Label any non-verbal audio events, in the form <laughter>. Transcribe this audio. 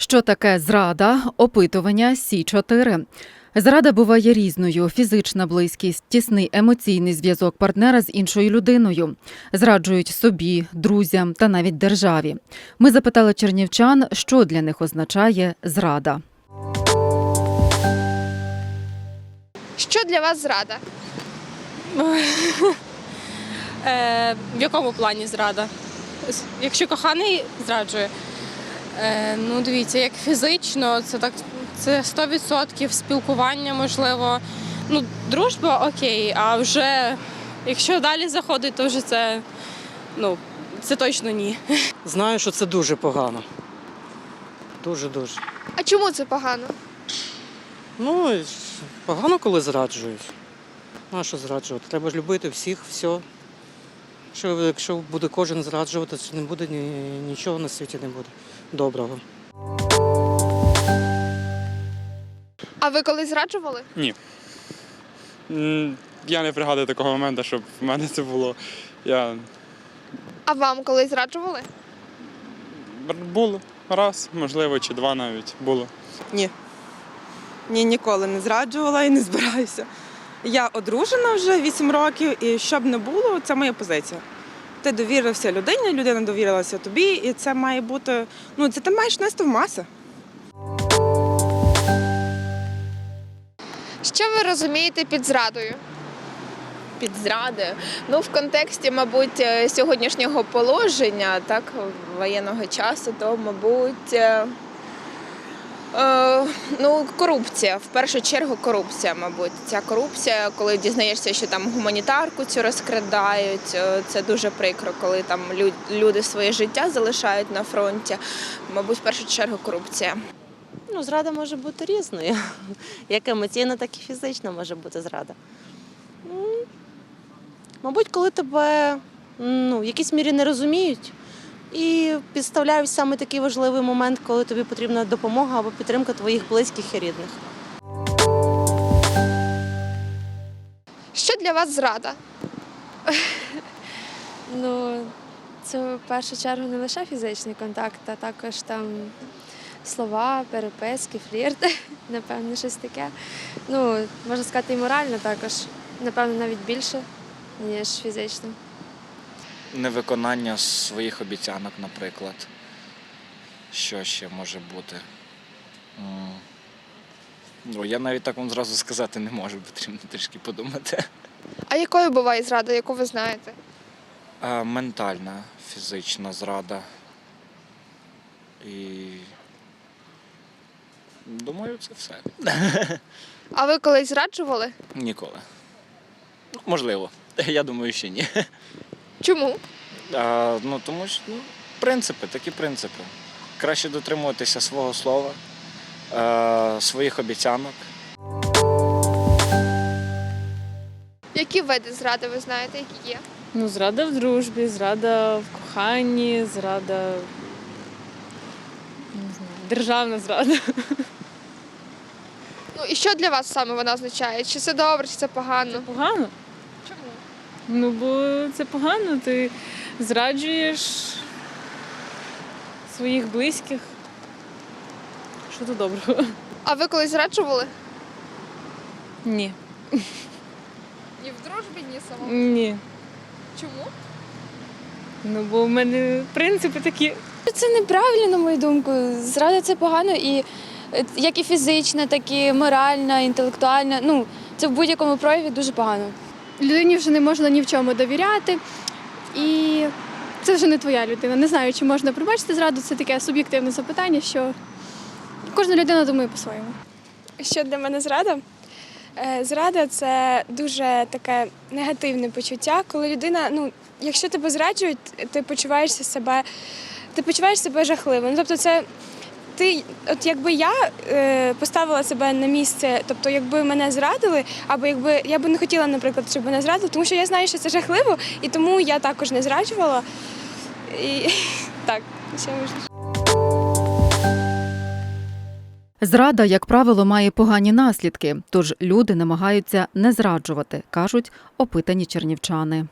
Що таке зрада? Опитування Сі 4 Зрада буває різною: фізична близькість, тісний емоційний зв'язок партнера з іншою людиною. Зраджують собі, друзям та навіть державі. Ми запитали чернівчан, що для них означає зрада. Що для вас зрада? Е, в якому плані зрада? Якщо коханий зраджує, е, ну дивіться, як фізично, це так це 100% спілкування, можливо. Ну, дружба окей, а вже якщо далі заходить, то вже це ну, це точно ні. Знаю, що це дуже погано. Дуже-дуже. А чому це погано? Ну, погано, коли зраджують. Ну, а що зраджувати? Треба ж любити всіх, все. Що, якщо буде кожен зраджувати, то не буде ні, нічого на світі не буде доброго. А ви коли зраджували? Ні. Я не пригадую такого моменту, щоб в мене це було. Я А вам коли зраджували? було раз, можливо, чи два навіть було. Ні. Ні, ніколи не зраджувала і не збираюся. Я одружена вже 8 років, і щоб не було, це моя позиція. Ти довірився людині, людина довірилася тобі, і це має бути. Ну, це ти маєш нести в маси. Що ви розумієте під зрадою? під зрадою. Ну, в контексті, мабуть, е, сьогоднішнього положення, так, воєнного часу, то, мабуть, е, е, ну, корупція. В першу чергу корупція, мабуть. Ця корупція, коли дізнаєшся, що там гуманітарку цю розкрадають, е, це дуже прикро, коли там люди своє життя залишають на фронті. Мабуть, в першу чергу корупція. Ну, зрада може бути різною. <laughs> Як емоційна, так і фізична може бути зрада. Мабуть, коли тебе ну, в якійсь мірі не розуміють і підставляють саме такий важливий момент, коли тобі потрібна допомога або підтримка твоїх близьких і рідних. Що для вас зрада? <laughs> Ну, це в першу чергу не лише фізичний контакт, а також там слова, переписки, флірт, <laughs> напевно, щось таке. Ну, можна сказати, і морально також, напевно, навіть більше, ніж фізично. Невиконання своїх обіцянок, наприклад. Що ще може бути? Ну, я навіть так вам зразу сказати не можу, потрібно трішки подумати. А якою буває зрада, яку ви знаєте? А, ментальна, фізична зрада. І. Думаю, це все. А ви колись зраджували? Ніколи. Можливо. Я думаю, що ні. Чому? А, ну, тому що ну, принципи, такі принципи. Краще дотримуватися свого слова, е, своїх обіцянок. Які види зради ви знаєте, які є? Ну, зрада в дружбі, зрада в коханні, зрада. Не знаю, державна зрада. Ну і що для вас саме вона означає? Чи це добре, чи це погано? Погано. Ну, бо це погано, ти зраджуєш своїх близьких. Що тут доброго? А ви колись зраджували? Ні. Ні в дружбі, ні самому. Ні. Чому? Ну, бо в мене принципи такі. Це неправильно, на мою думку. Зрада це погано і е, як і фізична, так і моральна, інтелектуальна. Ну, це в будь-якому прояві дуже погано. Людині вже не можна ні в чому довіряти. І це вже не твоя людина. Не знаю, чи можна пробачити зраду, це таке суб'єктивне запитання, що кожна людина думає по-своєму. Що для мене зрада? Е, Зрада це дуже таке негативне почуття, коли людина, ну, якщо тебе зраджують, ти почуваєшся себе, ти почуваєш себе жахливо. Ну, тобто, це ти, от якби я е, поставила себе на місце, тобто, якби мене зрадили, або якби я би не хотіла, наприклад, щоб мене зрадили, тому що я знаю, що це жахливо, і тому я також не зраджувала. І <laughs> так, що можна. Зрада, як правило, має погані наслідки, тож люди намагаються не зраджувати, кажуть опитані чернівчани.